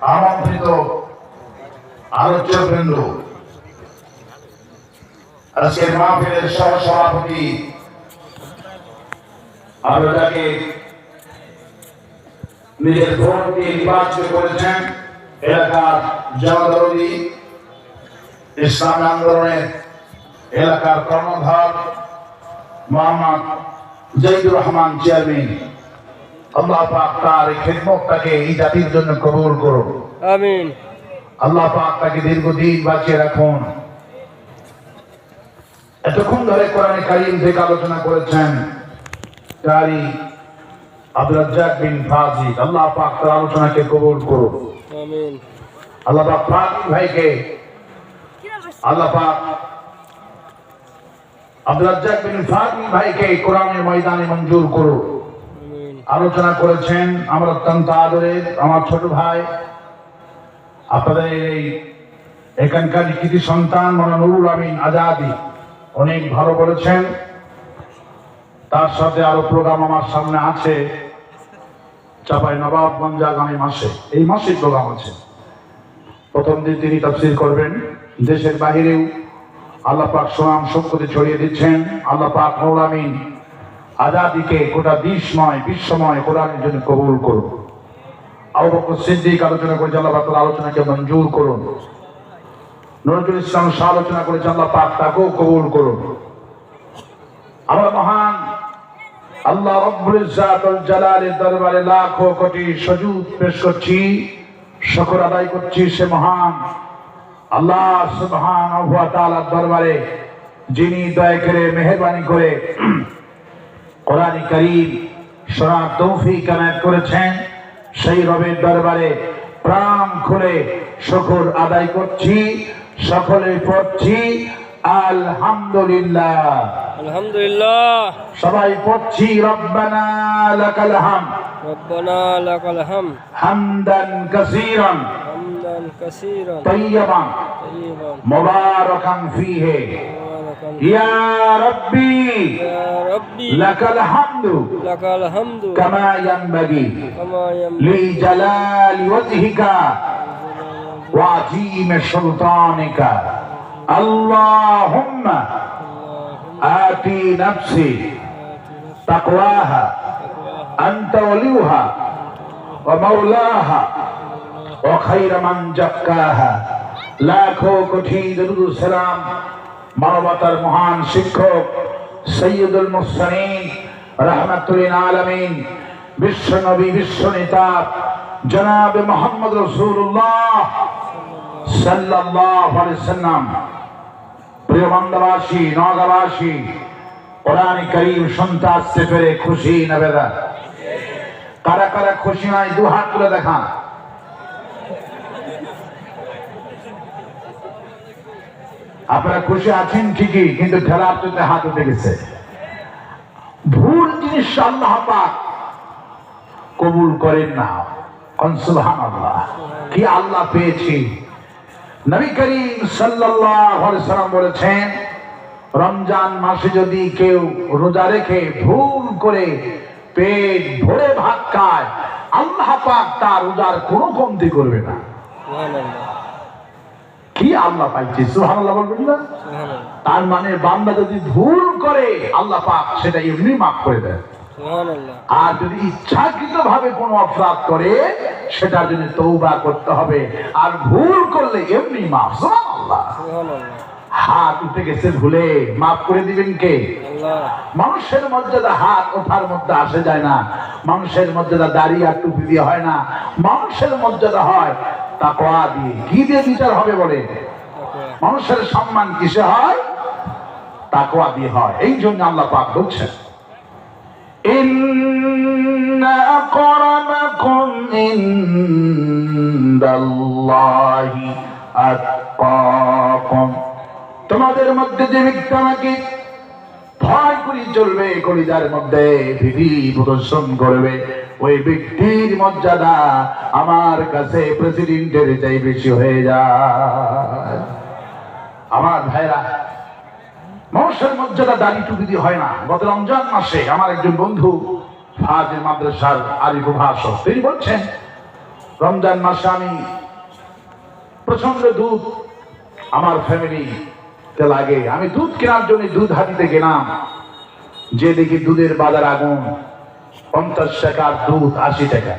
আমন্ত্রিত আলোচ্য বৃন্দ আজকের মাহফিলের সহ সভাপতি আমরা নিজের ভোট দিয়ে নির্বাচিত করেছেন এলাকার জনদরদি ইসলাম আন্দোলনের এলাকার কর্ণধার মোহাম্মদ জৈদুর রহমান, চেয়ারম্যান। আল্লাহ পাক তার এই খেদমতটাকে এই জাতির জন্য কবুল করুন। আমিন। আল্লাহ পাক তাকে দীর্ঘদিন বাঁচিয়ে রাখুন। এতক্ষণ ধরে কোরআনে কারিম থেকে আলোচনা করেছেন কারি আব্দুল রাজ্জাক বিন ফাজি আল্লাহ পাক তার আলোচনাকে কবুল করুন। আমিন। আল্লাহ পাক ফাজি ভাইকে আল্লাহ পাক আব্দুল রাজ্জাক বিন ফাজি ভাইকে কোরআনের ময়দানে মঞ্জুর করুন। আলোচনা করেছেন আমার অত্যন্ত আদরের আমার ছোট ভাই। আপনাদের এই এখানকার কৃতি সন্তান মনে নুরুল আমিন আজাদি অনেক ভালো বলেছেন। তার সাথে আরও প্রোগ্রাম আমার সামনে আছে, চাপাই নবাবগঞ্জ আগামী মাসে। এই মাসে প্রোগ্রাম আছে। প্রথম দিন তিনি তাফসির করবেন। দেশের বাহিরেও আল্লাহ পাক সোনাম ছড়িয়ে দিচ্ছেন। আল্লাহ পাক আজাদিকে গোটা দেশময় বিশ্বময় কোরআনের জন্য কবুল করুন। আবু বকর সিদ্দিক আলোচনা করে আল্লাহ পাক তার আলোচনাকে মঞ্জুর করুন। নজরুল ইসলাম শাহ আলোচনা করেছে আল্লাহ পাক তাকেও কবুল করুন। আমরা মহান আল্লাহ রব্বুল ইজ্জাতুল জালালের দরবারে লাখো কোটি সজুদ পেশ করছি, শুকর আদায় করছি সে মহান আল্লাহ সুবহানাহু ওয়া তাআলার দরবারে, যিনি দয়া করে মেহেরবানি করে কোরআন করিম শোনার তৌফিক এনায়েত করেছেন। সেই রবের দরবারে প্রাণ খুলে শুকর আদায় করছি সকলে পড়ছি। আলহামদুলিল্লাহ। আলহামদুলিল্লাহ। সবাই পড়ছি রব্বানা লাকাল হাম রব্বানা লাকাল হাম হামদান কাসীরান। হামদান কাসীরান। তাইয়্যিবান। তাইয়িবান মুবারাকান ফীহি। يا ربي لك الحمد لك الحمد كما ينبغي لجلال وجهك وعظيم سلطانك اللهم آتي نفسي تقواها أنت وليها ومولاها وخير من جكاها لاکھوں کوٹھی درود سلام মানবতার মহান শিক্ষক সৈয়দুল মুরসালিন রাহমাতুল আলামিন, বিশ্ব নবী, বিশ্ব নেতা জনাব মোহাম্মদ রসুল্লাহ করিম খুশি কারা কারা খুশি নয় দু হাত তুলে দেখা আপনারা খুশি আছেন ঠিকই, কিন্তু ঠেলা তুলতে হাত উঠে গেছে। ভুল জিনিস আল্লাহ পাক কবুল করেন না। আল্লাহ কি আল্লাহ পেয়েছি? নবী করিম সাল্লাম বলেছেন, রমজান মাসে যদি কেউ রোজা রেখে ভুল করে পেট ভরে ভাত খায়, আল্লাহ পাক তার রোজার কোনো কমতি করবে না। কি আল্লাহ পাইছে? সুবহানাল্লাহ বলবেন না? তার মানে বান্দা যদি ভুল করে আল্লাহ পাক সেটা এমনি মাফ করে দেয় আর যদি ইচ্ছাকৃত ভাবে কোনো অপরাধ করে সেটার জন্য তৌবা করতে হবে। আর ভুল করলে এমনি মাফ। সুবহানাল্লাহ। হাত উঠে গেছে ভুলে মাফ করে দিবেন কে? মানুষের মর্যাদা হাত ওঠার মধ্যে আসে যায় না। মানুষের মর্যাদা দাড়ি আর টুপি দিয়ে হয় না। মানুষের মর্যাদা হয় তাকোয়া দিয়ে কি দিয়ে বিচার হবে বলে। মানুষের সম্মান কিসে হয়? তাকোয়া দিয়ে হয়। এই জন্য আল্লাহ পাক বলছেন তোমাদের মধ্যে যে ব্যক্তি আমাকে ভয় করি চলবে, কলিজার মধ্যে ভিভি প্রদর্শন করবে। ওই ব্যক্তির মর্যাদা আমার কাছে প্রেসিডেন্টের চাই বেশি হয়ে যায়। আমার ভাইরা, মানুষের মর্যাদা দাড়ি টুপি দিয়ে হয় না। গত রমজান মাসে আমার একজন বন্ধু ফাজে মাদ্রাসার আরিফ ভাষণ তিনি বলছেন, রমজান মাসে আমি প্রচণ্ড দুধ আমার ফ্যামিলি লাগে। আমি দুধ কেনার জন্য দুধ হাতিতে গেলাম। যে দেখি দুধের বাজার আগুন পঞ্চাশ টাকা দুধ, আশি টাকা।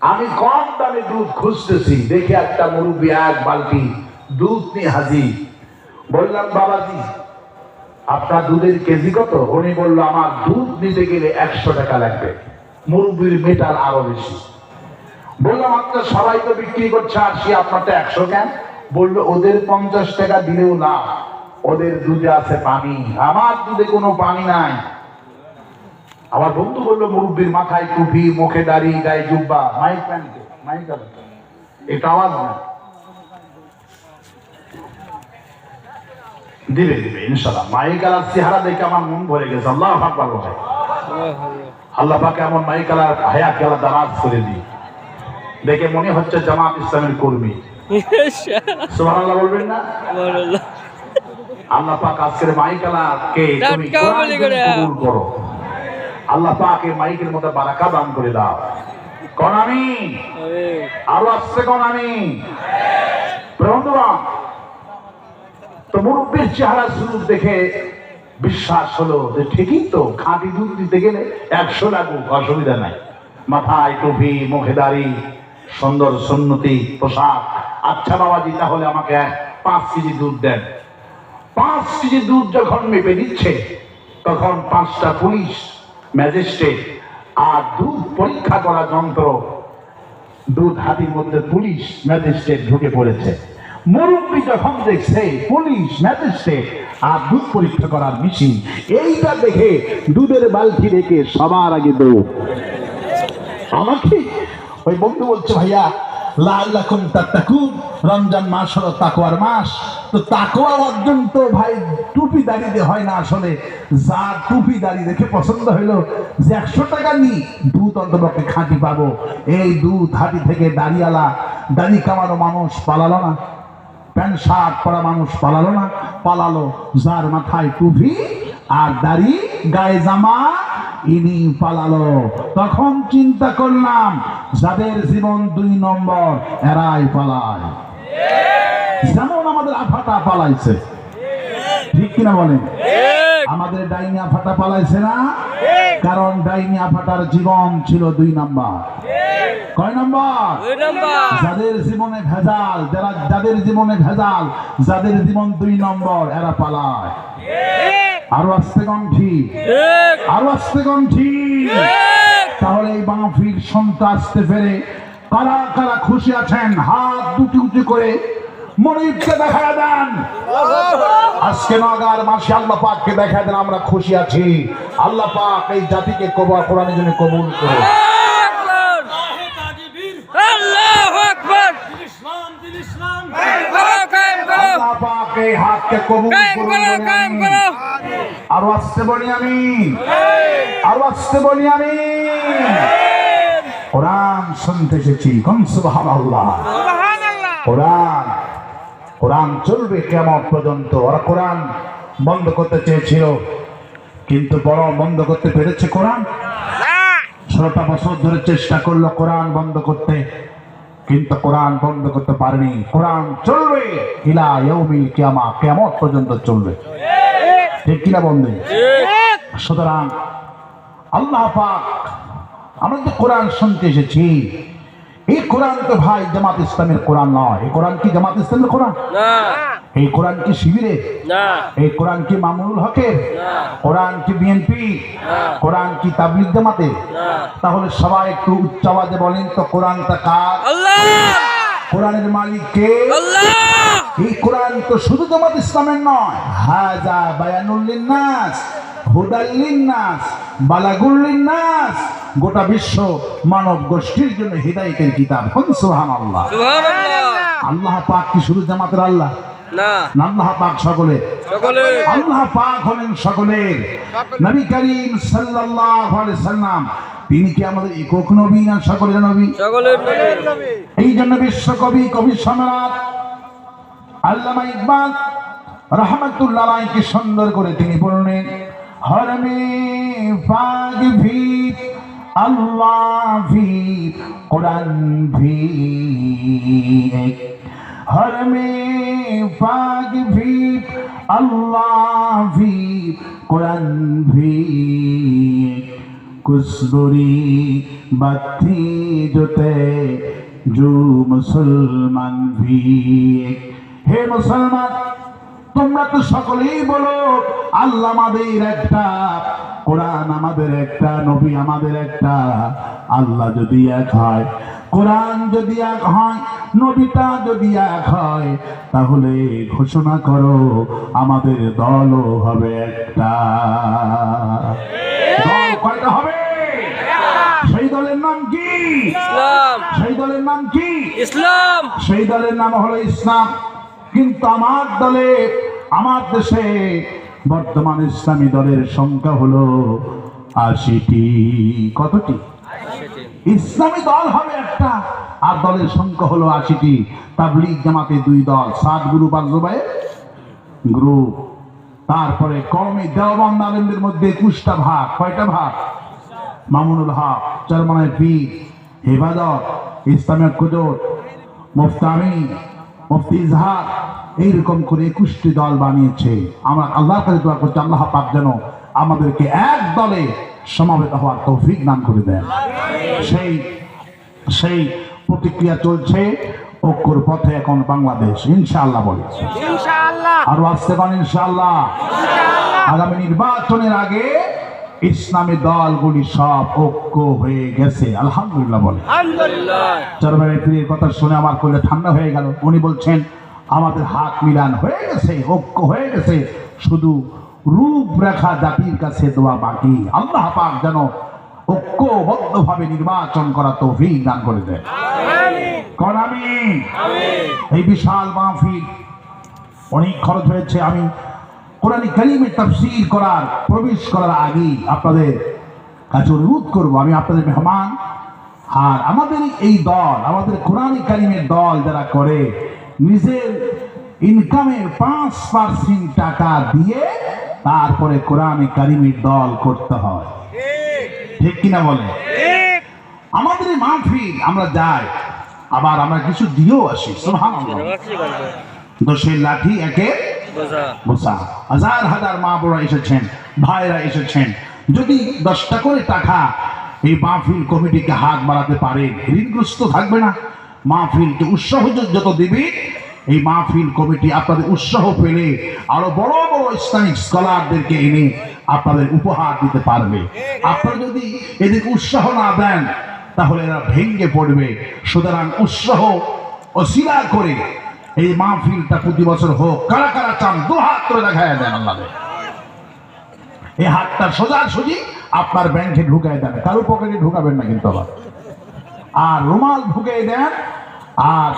আমি কম দামে দুধ খুঁজতেছি, দেখি একটা মুরব্বী এক বালতি দুধ নিয়ে হাজির। বললাম, বাবাজি, আপনার দুধের কেজি কত? উনি বলল, আমার দুধ নিতে গেলে একশো টাকা লাগবে। মুরব্বীর মেটার আরও বেশি। বললাম আপনার সবাই তো বিক্রি করছে আশি আপনারটা একশো কেন? বলল, ওদের পঞ্চাশ টাকা দিলেও না ওদের দুধে আছে পানি। আমার দুধে কোনো পানি নাই। আমার বন্ধু বলল মুরব্বীর মাথায় টুপি মুখে দাড়ি গায়ে জুব্বা মাইক প্যান্টে মাইক এটা আওয়াজ না। দিবে দিবে ইনশাল্লাহ মাইক আলার চেহারা দেখে আমার মন ভরে গেছে। আল্লাহ আকবার বলে আল্লাহ পাকে এমন মাইক আলার হায়া খেলা দারাজ করে দিই। দেখে মনে হচ্ছে জামাত ইসলামের কর্মী। সুবহানাল্লাহ বলবেন না? আল্লাহ পাক আজকের মাইক আলাকে তুমি কবুল করো। আল্লাহ পাক মাইকের মধ্যে বারাকা দান করে দাও। কোন আমি? আরও আসছে কোন আমি? তো মুরব্বীর চেহারা শুরু দেখে বিশ্বাস হলো যে ঠিকই তো, খাঁটি দুধ দিতে গেলে একশো লাগুক অসুবিধা নাই। মাথায় টুপি, মুখে দাড়ি, সুন্দর সুন্নতি, পোশাক। আচ্ছা বাবাজি, তাহলে আমাকে পাঁচ কেজি দুধ দেন। পাঁচ কেজি দুধ যখন মেপে দিচ্ছে তখন পাঁচটা পুলিশ ম্যাজিস্ট্রেট, আর দুধ পরীক্ষা করা যন্ত্র, দুধ হাতির মধ্যে পুলিশ ম্যাজিস্ট্রেট ঢুকে পড়েছে। মুরব্বী যখন দেখছে, পুলিশ ম্যাজিস্ট্রেট, আর দুধ পরীক্ষা করার মেশিন, এইটা দেখে দুধের বালতি রেখে সবার আগে দৌড়। আমাকে? ওই বন্ধু বলছে, ভাইয়া লাল লাখুন তাত্তাকুন। রমজান মাস হলো তাকওয়ার মাস। তো তাকওয়া অর্জন তো ভাই টুপি দাড়িতে হয় না আসলে। যা টুপি দাড়ি দেখে পছন্দ হইল যে একশো টাকা নি দুধ অন্তপক্ষে খাঁটি পাবো। এই দুধ হাঁটি থেকে দাড়িওয়ালা, দাঁড়ি কামানো মানুষ পালালো না। প্যান্ট, শার্ট পরা মানুষ পালালো না। পালালো যার মাথায় টুপি আর দাড়ি, গায়ে জামা ইনি পালালো। তখন চিন্তা করলাম যাদের জীবন দুই নম্বর এরাই পালায়। যেমন আমাদের আফাটা পালাইছে। ঠিক কিনা বলেন? আমাদের ডাইনি আফাটা পালাইছে না? কারণ ডাইনি আফাটার জীবন ছিল দুই নম্বর। কয় নম্বর? যাদের জীবনে ভেজাল যারা যাদের জীবনে ভেজাল যাদের জীবন দুই নম্বর এরা পালায়। আরও আসতে গন্ঠি আরও আসতে গন্ঠি তাহলে এই মাহফিল শুনতে আসতে পেরে কারা কারা খুশি আছেন হাত দুটি উঁচু করে মনিরকে দেখা দেন। আজকে নগার মাসে আল্লাহ পাককে দেখা দেন আমরা খুশি আছি। আল্লাহ পাক এই জাতিকে কবা কোরআনের জন্য কবুল করে আল্লাহ আকবর। পাক এই হাতকে কবুল করুন আরও আসতে বলি আমি। আরও আসতে বলি আমি। কোরআন শুনতে এসেছি কোরআন কোরআন চলবে কেমন পর্যন্ত? ওরা কোরআন বন্ধ করতে চেয়েছিল কিন্তু বড় বন্ধ করতে পেরেছে কোরআন? ষোলোটা বছর ধরে চেষ্টা করল কোরআন বন্ধ করতে। কিন্তু কোরআন বন্ধ করতে পারেনি। কোরআন চলবে। ইলা ইয়াউমিল কিয়ামা, কিয়ামত পর্যন্ত চলবে। ঠিক কিনা বন্ধু? সুতরাং আল্লাহ পাক, আমরা যে কোরআন শুনতে এসেছি। এই কোরআন তো ভাই জামাত ইসলামের কোরআন নয়। এই কোরআন কি জামাত ইসলামের কোরআন? না। এই কোরআন কি শিবিরে না। এই কোরআন কি মামুনুল হকের? না। কোরআন কি বিএনপি? কোরআন কি তাবলিগ জামাতের? না। তাহলে সবাই একটু উচ্চ আওয়াজে বলেন তো কোরআনটা কার? আল্লাহ! কোরআনের মালিক কে? আল্লাহ! এই কোরআন তো শুধু জামাত ইসলামের নয়। হাজা বায়ানুল লিন্নাস। নাস বালাগুল্লিন নাস গোটা বিশ্ব মানব গোষ্ঠীর জন্য হৃদায়তের কিতাব। হন সুবহানাল্লাহ। সুবহানাল্লাহ। আল্লাহ পাক কি শুধু জামাতের আল্লাহ? না। না আল্লাহ পাক সকলে সকলে আল্লাহ পাক হলেন সকলের। নবী করিম সাল্লাল্লাহু আলাইহি সাল্লাম তিনি কি আমাদের একক নবী না সকলের নবী? সকলের নবী। এই জন্য বিশ্বকবি কবি সম্রাট আল্লামা ইকবাল রহমতুল্লাহ কি সুন্দর করে তিনি বললেন হরমে ফাগ ভি আল্লাহ ভি কোরআন ভি। হরমে ফাগ ভি আল্লাহ ভি কোরআন ভি এক। কুসবুরি বাতি জোতে জু মুসলমান ভি। হে মুসলমান তোমরা তো সকলেই বলো আল্লাহ আমাদের একটা কোরআন আমাদের একটা নবী আমাদের একটা আল্লাহ যদি এক হয় কোরআন যদি এক হয় নবীটা যদি এক হয় তাহলে ঘোষণা করো আমাদের দলও হবে একটা। দল কয়টা হবে? সেই দলের নাম কি? ইসলাম। সেই দলের নাম কি? ইসলাম। সেই দলের নাম হলো ইসলাম। কিন্তু আমার দলে আমার দেশে বর্তমান ইসলামী দলের সংখ্যা হলো আশিটি। কতটি? ইসলামী দল হবে একটা, আর দলের সংখ্যা হলো আশিটি। তাবলিগ জামাতে দুই দল, সাত গ্রুপ আর গ্রুপ। তারপরে কমে দেওবন্দ আলেমদের মধ্যে একুশটা ভাগ, কয়টা ভাগ? মামুনুল হক চরমানের পীর, হেফাজত ইসলামী কুজোর মুফতামি মুফতি ইজহার এইরকম করে একুশটি দল বানিয়েছে। আমরা আল্লাহর কাছে দোয়া করছি আল্লাহ পাক যেন আমাদেরকে এক দলে সমাবেত হওয়ার তৌফিক দান করে দেন। সেই সেই প্রতিক্রিয়া চলছে ঐক্যর পথে এখন বাংলাদেশ। ইনশাআল্লাহ বলে। আরও আসতে পারেন ইনশাআল্লাহ। আগামী নির্বাচনের আগে ইসলামী দলগুলি সব ঐক্য হয়ে গেছে। আলহামদুলিল্লাহ বলে। চরবারের পীরের কথা শুনে আমার কোলে ঠান্ডা হয়ে গেল। উনি বলছেন আমাদের হাত মিলান হয়ে গেছে ঐক্য হয়ে গেছে। শুধু রূপরেখা জাতির কাছে দেওয়া বাকি। আল্লাহ পাক যেন ঐক্যবদ্ধভাবে নির্বাচন করা তৌফিক দান করে দেয় কর আমিন। এই বিশাল মাহফিল অনেক খরচ হয়েছে। আমি কোরআন কারিমের তাফসীর করার প্রবেশ করার আগেই আপনাদের কাছে অনুরোধ করব আমি আপনাদের মেহমান। আর আমাদের এই দল আমাদের কোরআন কালিমের দল যারা করে নিজের ইনকামের পাঁচ পার্সেন্ট টাকা দিয়ে তারপরে কোরআন কারিমের দল করতে হয়। ঠিক কিনা বলে? আমাদের মাহফিল আমরা যাই আবার আমরা কিছু দিয়েও আসি সুবহানাল্লাহ। দোষের লাঠি একে হাজার হাজার মা বোরা এসেছেন ভাইরা এসেছেন। যদি দশটা করে টাকা এই মাহফিল কমিটিকে হাত বাড়াতে পারে, ঋণগ্রস্ত থাকবে না। মাহফিলকে উৎসাহ যত দিবে, এই মাহফিল কমিটি আপনাদের উৎসাহ পেলে আরও বড় বড় ইসলামিক স্কলারদেরকে এনে আপনাদের উপহার দিতে পারবে। আপনারা যদি এদের উৎসাহ না দেন, তাহলে এরা ভেঙ্গে পড়বে। সুতরাং উৎসাহ অশিলা করে এই মাহফিলটা প্রতি বছর হোক, কারা কারা চান, দু হাত করে দেখায় দেন আল্লাহ এই হাতটা সোজা সুজি আপনার ব্যাংকে ঢুকাই দেন কারও পকেটে ঢুকাবেন না কিন্তু আবার। আর রুমাল ঢুকিয়ে দেন, আর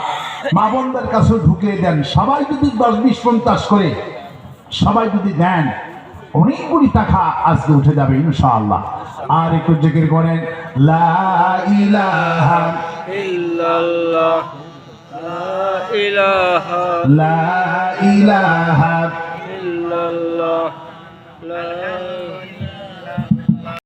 মা বোনদের কাছেও ঢুকিয়ে দেন। সবাই যদি দশ বিশ পঞ্চাশ করে, সবাই যদি দেন, অনেকগুলি টাকা আজকে উঠে যাবে ইনশাআল্লাহ। আর একটু জিকির করেন, লা ইলাহা ইল্লাল্লাহ। ইলাহা লা ইলাহা